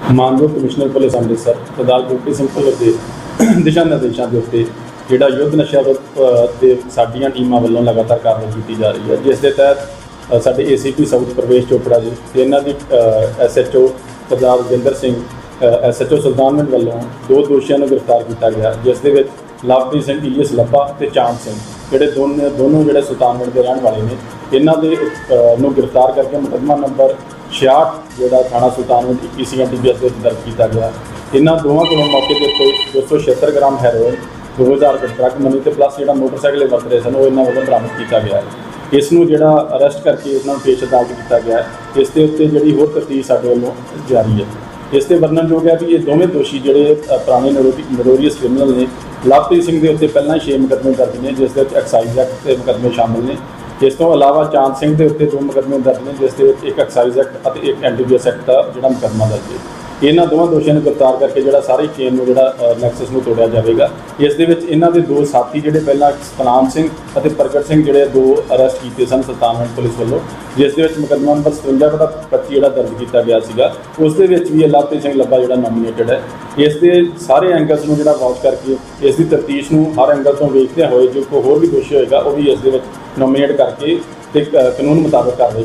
ਮਾਨਯੋਗ commissioner police Amritsar Sardar Gurpreet Singh Bhullar ਦੇ ਦਿਸ਼ਾ ਨਿਰਦੇਸ਼ਾਂ ਦੇ ਉੱਤੇ ਜਿਹੜਾ ਯੁੱਧ ਨਸ਼ਾ ਵਿਰੁੱਧ ਤੇ ਸਾਡੀਆਂ ਟੀਮਾਂ ਵੱਲੋਂ ਲਗਾਤਾਰ ਕਾਰਵਾਈ ਕੀਤੀ ਜਾ ਰਹੀ ਹੈ ਜਿਸ ਦੇ ਤਹਿਤ ਅ, ਸਾਡੇ ਏਸੀਪੀ ਸਾਊਥ ਪ੍ਰਵੇਸ਼ ਚੋਪੜਾ ਜੀ ਤੇ ਇਹਨਾਂ ਦੀ ਐਸਐਚਓ ਸਰਦਾਰ ਰਜਿੰਦਰ ਸਿੰਘ ਐਸਐਚਓ ਸੁਲਤਾਨਵਿੰਦ ਵੱਲੋਂ ਦੋ ਦੋਸ਼ੀਆਂ ਨੂੰ ਗ੍ਰਿਫਤਾਰ ਕੀਤਾ ਗਿਆ ਜਿਸ ਦੇ ਵਿੱਚ ਲਵਪ੍ਰੀਤ ਸਿੰਘ ਈਐਸ ਲੱਭਾ ਤੇ ਚਾਂਦ ਸਿੰਘ। ਜਿਹੜੇ ਦੋਨੇ ਦੋਨੋਂ ਜਿਹੜੇ ਸੁਲਤਾਨਗੜ੍ਹ ਦੇ ਰਹਿਣ ਵਾਲੇ ਨੇ ਇਹਨਾਂ ਦੇ ਅ, ਨੂੰ ਗ੍ਰਿਫਤਾਰ ਕਰਕੇ ਮੁਕੱਦਮਾ ਨੰਬਰ 66 ਜਿਹੜਾ ਥਾਣਾ ਸੁਲਤਾਨਵਿੰਦ 21 ਸੀਐਨਟੀਪੀਐਸ ਵਿੱਚ ਦਰਜ ਕੀਤਾ ਗਿਆ। ਇਹਨਾਂ ਦੋਵਾਂ ਕੋਲੋਂ ਮੌਕੇ ਦੇ ਉੱਤੇ 276 ਗ੍ਰਾਮ ਹੈਰੋਇਨ 2000 ਰੁਪਏ ਟਰੱਕ ਮਨੀ ਤੇ ਪਲੱਸ ਜਿਹੜਾ ਮੋਟਰਸਾਈਕਲ ਇਹ ਵਰਤ ਰਹੇ ਸਨ ਉਹ ਇਹਨਾਂ ਵੱਲੋਂ ਬਰਾਮਦ ਕੀਤਾ ਗਿਆ ਹੈ। ਇਸ ਨੂੰ ਜਿਹੜਾ ਅਰੈਸਟ ਕਰਕੇ ਇਹਨਾਂ ਨੂੰ ਪੇਸ਼ ਅਦਾਲਤ ਕੀਤਾ ਗਿਆ ਹੈ। ਇਸ ਦੇ ਉੱਤੇ ਜਿਹੜੀ ਹੋਰ ਤਫਤੀਸ਼ ਸਾਡੇ ਵੱਲੋਂ ਜਾਰੀ ਹੈ। ਇਸ ਤੇ ਵਰਣਨਯੋਗ ਹੈ ਵੀ ਇਹ ਦੋਵੇਂ ਦੋਸ਼ੀ ਜਿਹੜੇ ਅ, ਪੁਰਾਣੇ ਨਰੋਰੀਅਸ ਕ੍ਰਿਮੀਨਲ ਨੇ ਲਵਪ੍ਰੀਤ ਸਿੰਘ ਦੇ ਉੱਤੇ ਪਹਿਲਾਂ ਹੀ 6 ਮੁਕੱਦਮੇ ਦਰਜ ਨੇ ਜਿਸ ਦੇ ਵਿੱਚ ਐਕਸਾਈਜ਼ ਐਕਟ ਦੇ ਮੁਕੱਦਮੇ ਸ਼ਾਮਲ ਨੇ। ਇਸ ਤੋਂ ਇਲਾਵਾ ਚਾਂਦ ਸਿੰਘ ਦੇ ਉੱਤੇ ਦੋ ਮੁਕੱਦਮੇ ਦਰਜ ਨੇ ਜਿਸ ਦੇ ਵਿੱਚ ਇੱਕ ਐਕਸਾਈਜ਼ ਐਕਟ ਅਤੇ ਇੱਕ ਐਨਡੀਪੀਐਸ ਐਕਟ ਦਾ ਜਿਹੜਾ ਮੁਕੱਦਮਾ ਦਰਜ ਹੈ। ਇਹਨਾਂ ਦੋਵਾਂ ਦੋਸ਼ੀਆਂ ਨੂੰ ਗ੍ਰਿਫਤਾਰ ਕਰਕੇ ਜਿਹੜਾ ਸਾਰੀ ਚੇਨ ਨੂੰ ਜਿਹੜਾ ਨੈਕਸਸ ਨੂੰ ਤੋੜਿਆ ਜਾਵੇਗਾ। ਇਸ ਦੇ ਵਿੱਚ ਇਹਨਾਂ ਦੇ ਦੋ ਸਾਥੀ ਜਿਹੜੇ ਪਹਿਲਾਂ ਸਤਨਾਮ ਸਿੰਘ ਅਤੇ ਪ੍ਰਗਟ ਸਿੰਘ ਜਿਹੜੇ ਦੋ ਅਰੈਸਟ ਕੀਤੇ ਸਨ ਸੁਲਤਾਨਵਿੰਡ ਪੁਲਿਸ ਵੱਲੋਂ। ਜਿਸ ਦੇ ਵਿੱਚ ਮੁਕੱਦਮਾ ਨੰਬਰ 57 ਦਾ 25 ਜਿਹੜਾ ਦਰਜ ਕੀਤਾ ਗਿਆ ਸੀਗਾ, ਉਸ ਦੇ ਵਿੱਚ ਵੀ ਇਹ ਸਿੰਘ ਲੱਭਾ ਜਿਹੜਾ ਨੋਮੀਨੇਟਡ ਹੈ। ਇਸ ਦੇ ਸਾਰੇ ਐਂਗਲਸ ਨੂੰ ਜਿਹੜਾ ਵਾਚ ਕਰਕੇ, ਇਸ ਦੀ ਤਫਤੀਸ਼ ਨੂੰ ਹਰ ਐਂਗਲ ਤੋਂ ਵੇਖਦੇ ਹੋਏ ਜੋ ਕੋਈ ਹੋਰ ਵੀ ਦੋਸ਼ੀ ਹੋਏਗਾ, ਉਹ ਵੀ ਇਸ ਦੇ ਵਿੱਚ ਨੋਮੀਨੇਟ ਕਰਕੇ ਤੇ ਕ- ਕਾਨੂੰਨ ਮੁਤਾਬਕ ਕਾਰਵਾਈ